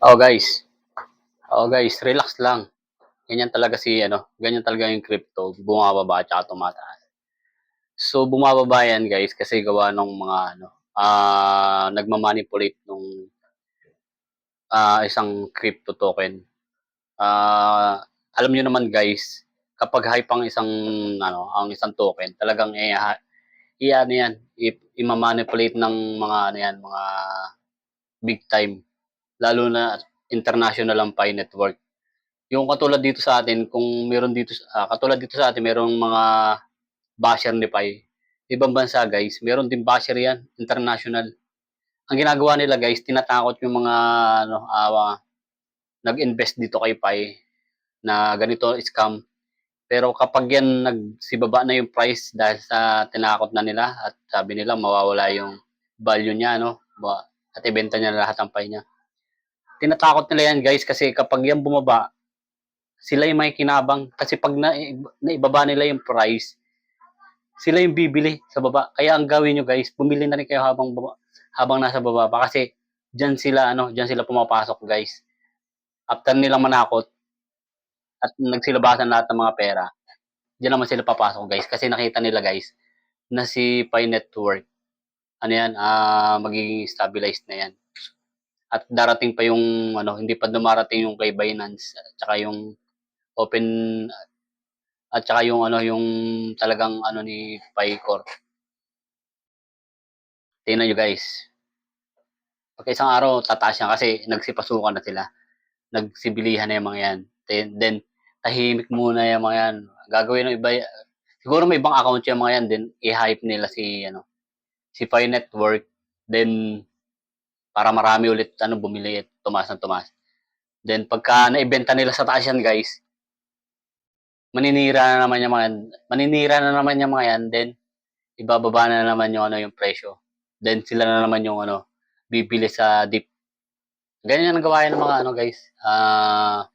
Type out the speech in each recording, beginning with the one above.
Oh guys. Oh guys, relax lang. Ganyan talaga si ano, ganyan talaga yung crypto, bumababa at tumataas. So bumababa yan guys kasi gawa ng mga ano, ah nagmamanipulate nung ah isang crypto token. Ah alam niyo naman guys, kapag hype ang isang ano, ang isang token, talagang eh iyan yan, i- imamanipulate ng mga ano yan, mga big time lalo na international ang Pi network. Yung katulad dito sa atin, kung meron dito, ah, katulad dito sa atin, merong mga basher ni Pi. Ibang bansa guys, meron din basher yan, international. Ang ginagawa nila guys, tinatakot yung mga ano, ah, nag-invest dito kay Pi na ganito scam. Pero kapag yan nagsibaba na yung price dahil sa tinakot na nila at sabi nila mawawala yung value niya, no? At ibenta niya lahat ng Pi niya tinatakot nila yan guys kasi kapag yan bumaba, sila yung may kinabang. Kasi pag na, naibaba nila yung price, sila yung bibili sa baba. Kaya ang gawin nyo guys, bumili na rin kayo habang, baba, habang nasa baba pa. Kasi dyan sila, ano, dyan sila pumapasok guys. After nilang manakot, at nagsilabasan lahat ng mga pera, dyan naman sila papasok guys. Kasi nakita nila guys, na si Pi Network, ano yan, ah magiging stabilized na yan at darating pa yung ano hindi pa dumarating yung kay Binance at saka yung open at saka yung ano yung talagang ano ni Paycor. Tingnan nyo guys. Pagka isang araw tataas yan kasi nagsipasukan na sila. Nagsibilihan na yung mga yan. Then, then tahimik muna yung mga yan. Gagawin ng iba siguro may ibang account yung mga yan then i-hype nila si ano si Pi Network then para marami ulit ano bumili at tumaas ng tumaas. Then pagka naibenta nila sa taas yan guys, maninira na naman yung mga yan. Maninira na naman yung mga yan, then ibababa na naman yung ano yung presyo. Then sila na naman yung ano bibili sa dip. Ganyan ang gawain ng mga ano guys. Ah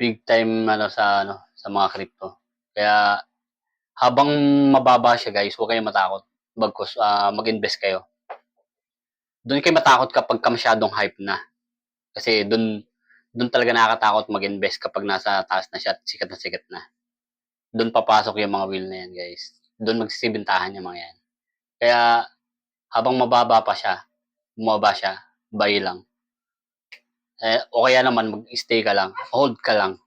big time ano sa ano sa mga crypto. Kaya habang mababa siya guys, huwag kayong matakot. Bagkus ah, mag-invest kayo doon kayo matakot kapag ka masyadong hype na. Kasi doon doon talaga nakakatakot mag-invest kapag nasa taas na siya at sikat na sikat na. Doon papasok yung mga wheel na yan, guys. Doon magsisibintahan yung mga yan. Kaya habang mababa pa siya, bumaba siya, buy lang. Eh, o kaya naman mag-stay ka lang, hold ka lang.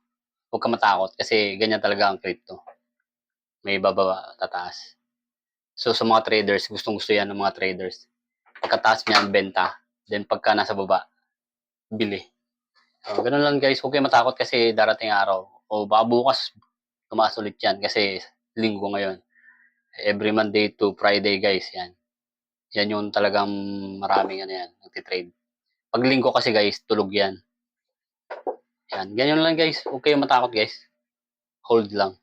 Huwag ka matakot kasi ganyan talaga ang crypto. May bababa, tataas. So sa mga traders, gustong gusto yan ng mga traders pagkataas niyan, benta. Then pagka nasa baba, bili. So, ganun lang guys, huwag kayo matakot kasi darating araw. O baka bukas, tumaas ulit yan kasi linggo ngayon. Every Monday to Friday guys, yan. Yan yung talagang maraming ano yan, nagtitrade. Pag linggo kasi guys, tulog yan. Yan, ganyan lang guys. Huwag kayo matakot guys. Hold lang.